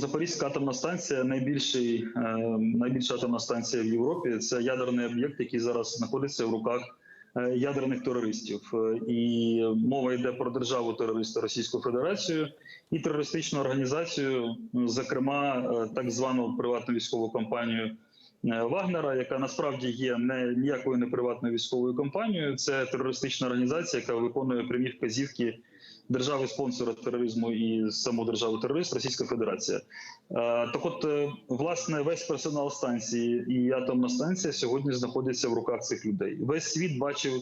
Запорізька атомна станція найбільший, е, найбільша атомна станція в Європі. Це ядерний об'єкт, який зараз знаходиться в руках е, ядерних терористів. Е, І мова йде про державу терориста Російську Федерацію і терористичну організацію, зокрема так звану приватну військову компанію. Е, Вагнера, яка насправді є не ніякою не приватною військовою компанією, це терористична організація, яка виконує прямі вказівки держави спонсора тероризму і саму державу терорист Російська Федерація. Е, Так, от е, власне весь персонал станції і атомна станція сьогодні знаходиться в руках цих людей. Весь світ бачив.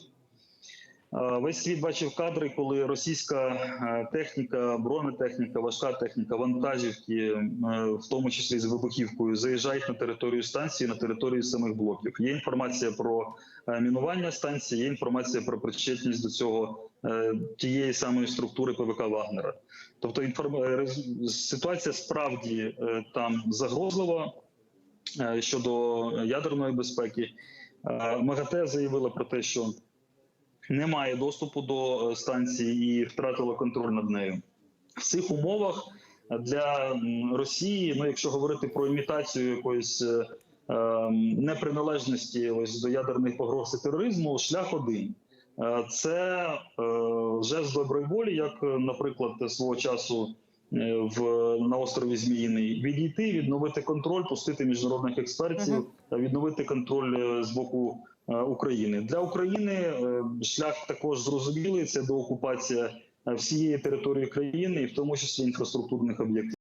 Е, Весь світ бачив кадри, коли російська е, техніка, бронетехніка, важка техніка, вантажівки, е, в тому числі з вибухівкою, заїжджають на територію станції, на територію самих блоків. Є інформація про мінування станції, є інформація про причетність до цього тієї самої структури ПВК Вагнера. Тобто ситуація справді там загрозлива щодо ядерної безпеки. МАГАТЕ заявила про те, що немає доступу до е, станції і втратила контроль над нею. В цих умовах для Росії, ну якщо говорити про імітацію якоїсь е, е, неприналежності ось до ядерних погроз і тероризму, шлях один. Е, Це е, жест доброї волі, як, е, наприклад, свого часу е, в на острові Зміїний відійти, відновити контроль, пустити міжнародних експертів, відновити контроль е, з боку е, України для України. е, Шлях також зрозумілий. Це доокупація е, всієї території країни, і в тому числі інфраструктурних об'єктів.